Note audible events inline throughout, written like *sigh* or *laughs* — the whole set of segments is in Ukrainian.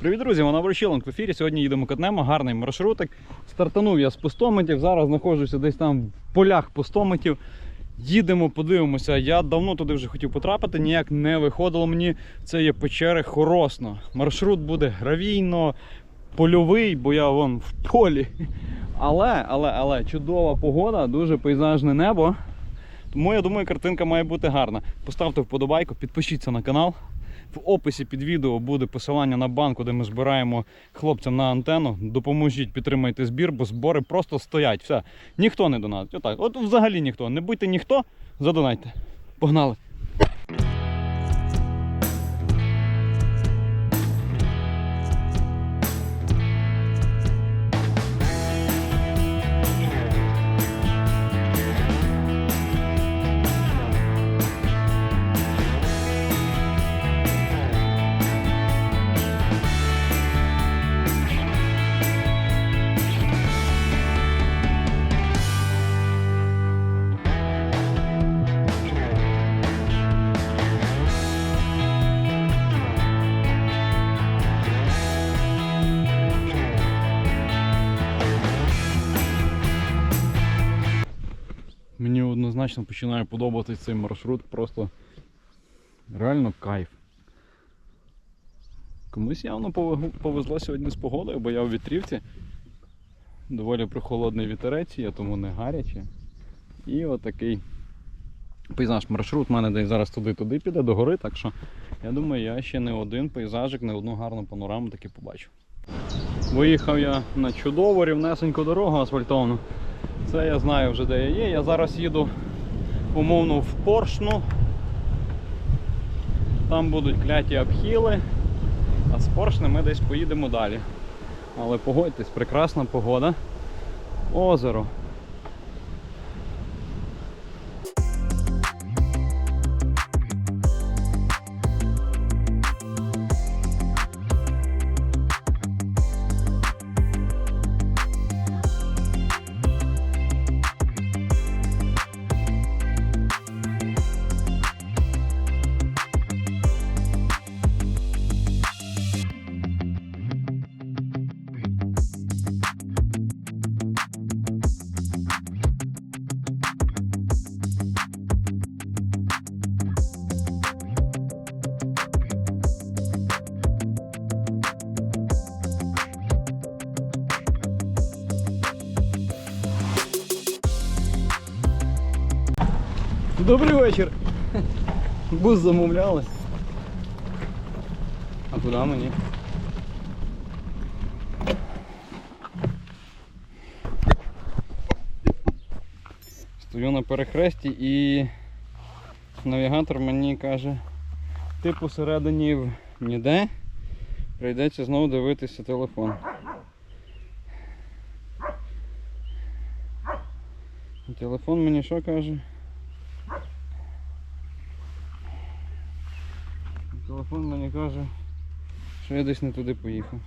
Привіт, друзі! Вона Ворочилонг в ефірі. Сьогодні їдемо катнемо, гарний маршрутик. Стартанув я з пустометів. Зараз знаходжуся десь там в полях пустометів. Їдемо, подивимося. Я давно туди вже хотів потрапити, ніяк не виходило мені. Це є печери Хоросно. Маршрут буде гравійно, польовий, бо я вон в полі. Але, але, але чудова погода, дуже пейзажне небо. Тому я думаю, картинка має бути гарна. Поставте вподобайку, підпишіться на канал. В описі під відео буде посилання на банку, де ми збираємо хлопцям на антенну. Допоможіть, підтримайте збір, бо збори просто стоять. Все. Ніхто не донатить. Отак. От взагалі ніхто. Не будьте ніхто, задонайте. Погнали. Однозначно починає подобатись цей маршрут. Просто реально кайф. Комусь явно повезло сьогодні з погодою, бо я в вітрівці. Доволі прохолодний вітерець, є, тому не гаряче. І отакий пейзаж. Маршрут в мене десь зараз туди-туди піде до гори, так що я думаю, я ще не один пейзажик, не одну гарну панораму таки побачу. Виїхав я на чудову рівнесеньку дорогу асфальтовану. Це я знаю вже де я є. Я зараз їду умовно в Поршну. Там будуть кляті обхіли, а з Поршни ми десь поїдемо далі. Але погодьтесь, прекрасна погода. Озеро. Добрий вечір. Бус замовляли. А куди мені? Стою на перехресті і навігатор мені каже, ти посередині ніде, прийдеться знову дивитися телефон. Телефон мені що каже? Телефон мені каже, що я десь не туди поїхав.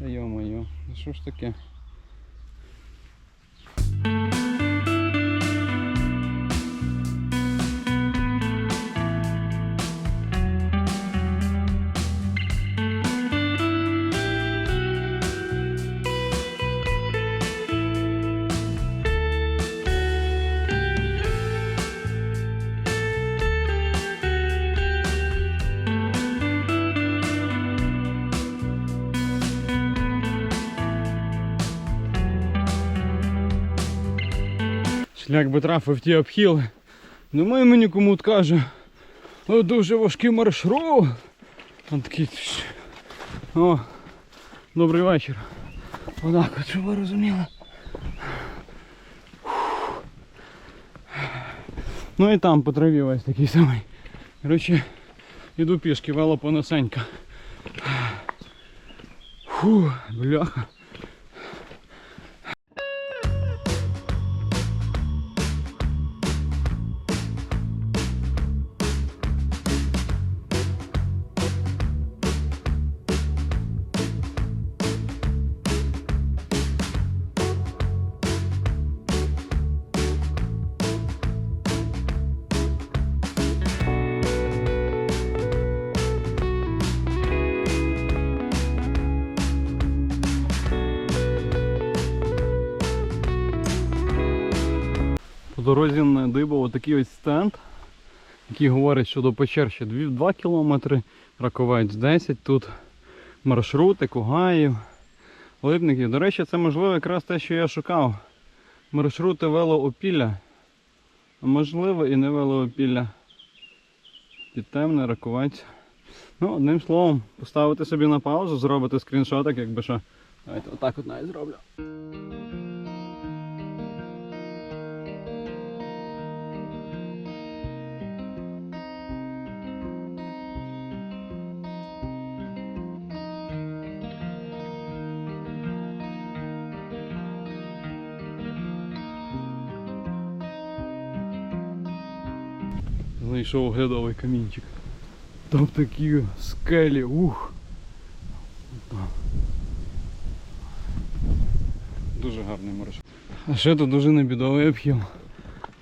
Йо-моє, ну що ж таке? Шлях би трафив ті обхіли. Думаю, мені кому каже, «О, дуже важкий маршрут. Он такий. О, добрий вечір. Отак, от, щоб ви розуміли. Ну і там по траві весь такий самий. Коротше, іду пішки, вело понесенька. Фу, бляха. По дорозі на Дибово такий ось стенд, який говорить, що до печер ще 2 кілометри, Раковець 10, тут маршрути, Кугаїв, Липників. До речі, це можливо якраз те, що я шукав. Маршрути велоопілля. А можливо і не велоопілля. Підтемне, Раковець. Ну, одним словом, поставити собі на паузу, зробити скріншотик, якби що. Давайте отак от навіть зроблю. Знайшов оглядовий камінчик. Там такі скелі, ух. Дуже гарний маршрут. А ще тут дуже небідовий обхіл.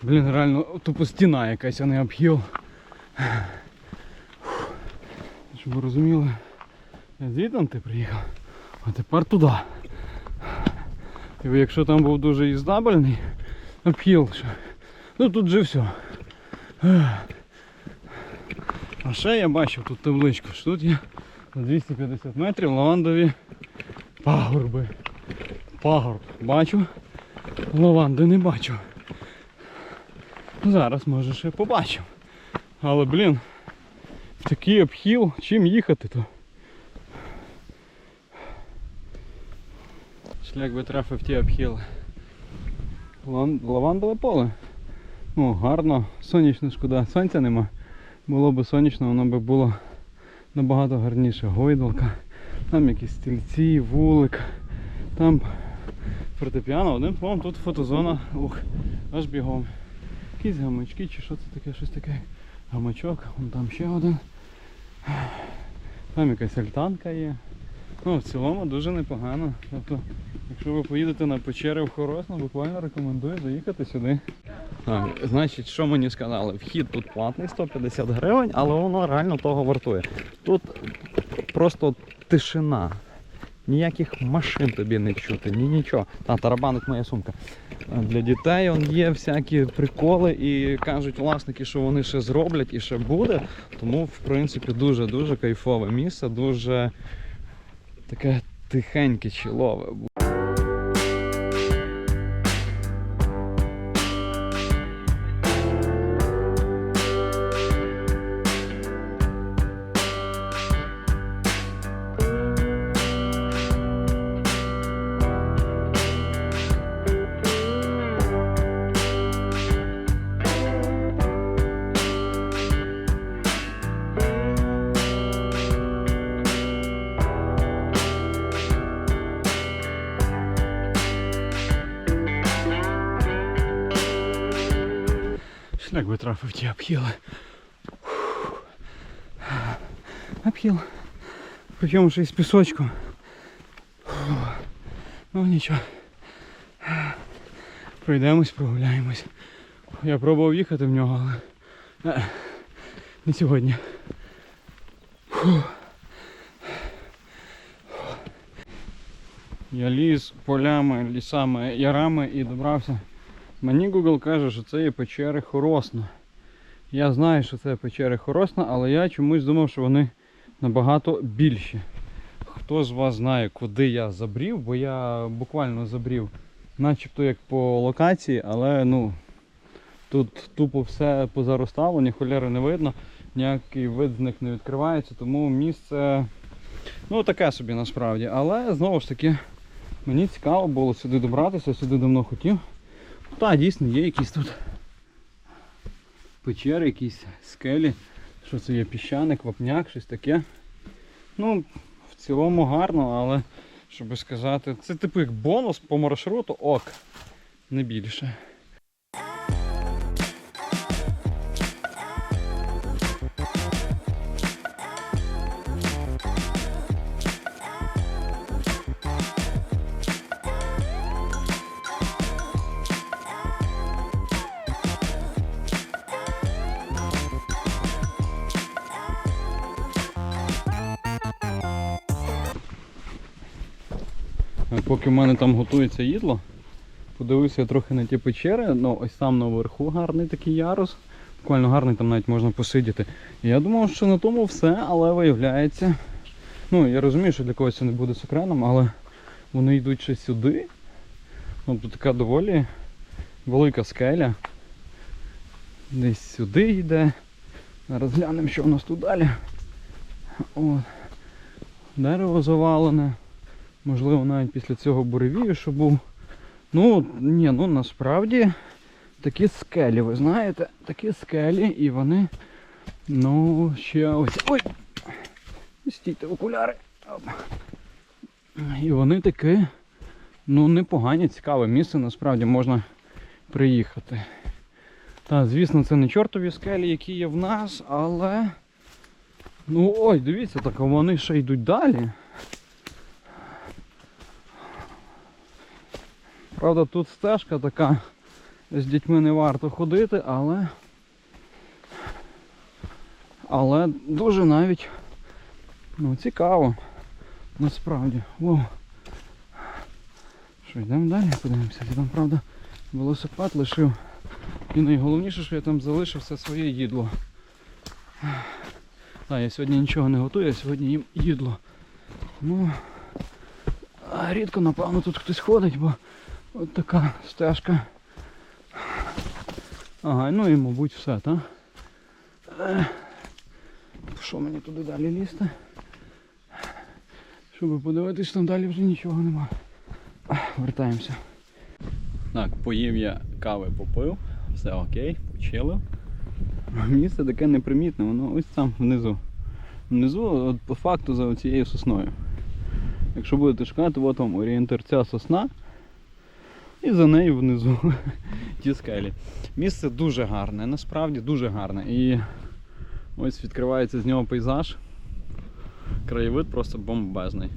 Блін, реально тупо стіна якась, а не обхіл. Щоб ви розуміли, я звідти ти приїхав, а тепер туди. І якщо там був дуже їздабельний обхіл, що, ну тут же все. А ще я бачив тут табличку, що тут є на 250 метрів лавандові пагорби. Пагорб бачу, лаванди не бачу. Зараз може ще побачу. Але блін, такий обхіл, чим їхати то. Шлях би трафив ті обхіли. Лавандове поле. Ну, гарно, сонячно шкода, сонця нема. Було б сонячно, воно б було набагато гарніше. Гойдалка, там якісь стільці, вулик, там фортепіано. Одним словом, тут фотозона, ух, аж бігом. Якісь гамачки чи що це таке, щось таке. Гамачок, вон там ще один. Там якась альтанка є. Ну, в цілому дуже непогано. Тобто, якщо ви поїдете на печери в Хоросну, буквально рекомендую заїхати сюди. Так, значить, що мені сказали? Вхід тут платний 150 гривень, але воно реально того вартує. Тут просто тишина. Ніяких машин тобі не чути, ні нічого. Та, тарабанить моя сумка. Для дітей он є всякі приколи і кажуть власники, що вони ще зроблять і ще буде. Тому, в принципі, дуже-дуже кайфове місце, дуже таке тихеньке, чілове. Шлях би трафив ті обхіли. Обхіл. Причому ще із пісочком. Ну нічого. Пройдемось, прогуляємось. Я пробував їхати в нього, але е, не сьогодні. Я ліз полями, лісами, ярами і добрався. Мені Google каже, що це є печери Хоросна. Я знаю, що це печери Хоросна, але я чомусь думав, що вони набагато більші. Хто з вас знає, куди я забрів, бо я буквально забрів, начебто як по локації, але ну тут тупо все позаростало, ні холєри не видно, ніякий вид з них не відкривається, тому місце ну таке собі насправді. Але знову ж таки мені цікаво було сюди добратися, сюди давно хотів. Та, дійсно, є якісь тут печери, якісь скелі. Що це є піщаник, вапняк, щось таке. Ну, в цілому гарно, але, щоб сказати, це типу як бонус по маршруту, ок, не більше. Поки в мене там готується їдло, Подивився я трохи на ті печери, ну ось там наверху гарний такий ярус. Буквально гарний, там навіть можна посидіти. І я думав, що на тому все, але виявляється. Ну, я розумію, що для когось це не буде секретом, але вони йдуть ще сюди. Тобто така доволі велика скеля. Десь сюди йде. Зараз глянемо, що у нас тут далі. От. Дерево завалене. Можливо, навіть після цього буревію, що був. Ну, ні, ну насправді такі скелі, ви знаєте, такі скелі і вони. Ну, ще ось. Ой! Стійте окуляри. І вони таке, ну, непогані, цікаве місце, насправді можна приїхати. Та, звісно, це не чортові скелі, які є в нас, але. Ну ой, дивіться, так вони ще йдуть далі. Правда, тут стежка така, з дітьми не варто ходити, але. Але дуже навіть ну, цікаво. Насправді. Воу. Що, йдемо далі, подивимося. Я там, правда, велосипед лишив. І найголовніше, що я там залишив все своє їдло. Так, я сьогодні нічого не готую, я сьогодні їм їдло. Ну, рідко, напевно, тут хтось ходить, бо от така стежка. Ага, ну і мабуть все, так? Е, Що мені туди далі лізти? Щоб подивитись, там далі вже нічого нема. Вертаємося. Так, поїв я кави попив, все окей, почилив. Місце таке непримітне, воно ось там внизу. Внизу, от по факту за цією сосною. Якщо будете шукати, от вам орієнтир ця сосна. І за нею внизу *laughs* ті скелі. Місце дуже гарне, насправді дуже гарне. І ось відкривається з нього пейзаж. Краєвид просто бомбезний.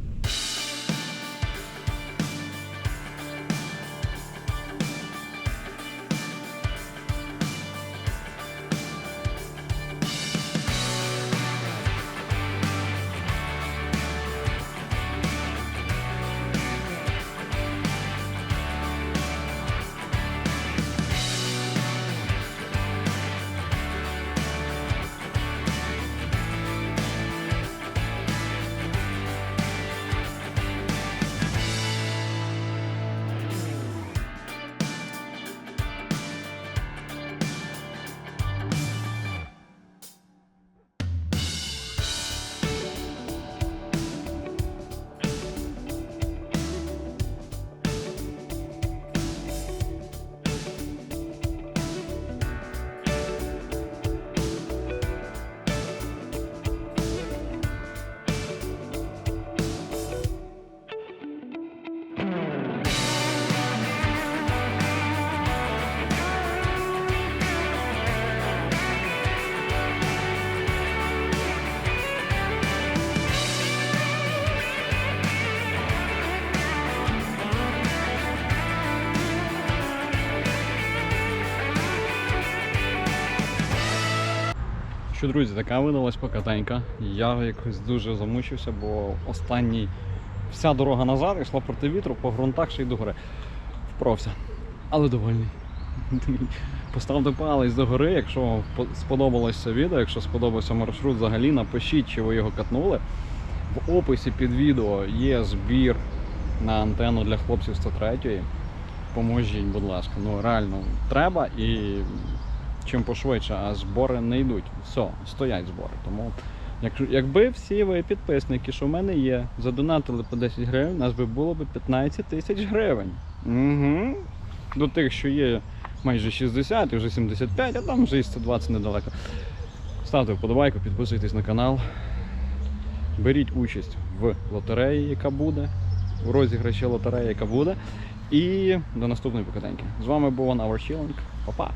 Друзі, така видалась покатенька. Я якось дуже замучився, бо останній вся дорога назад йшла проти вітру, по ґрунтах ще й до гори. Впровся. Але довольний. *laughs* Поставте палець до гори, якщо це відео, якщо сподобався маршрут взагалі, напишіть, чи ви його катнули. В описі під відео є збір на антенну для хлопців 103-ї. Поможіть, будь ласка. Ну реально треба і чим пошвидше, а збори не йдуть. Все, стоять збори. Тому якщо, якби всі ви підписники, що в мене є, задонатили по 10 гривень, нас би було б 15 тисяч гривень. Угу. До тих, що є майже 60 і вже 75, а там вже і 120 недалеко. Ставте вподобайку, підписуйтесь на канал. Беріть участь в лотереї, яка буде, в розіграші лотереї, яка буде. І до наступної покатеньки. З вами був Our Chilling. Па-па!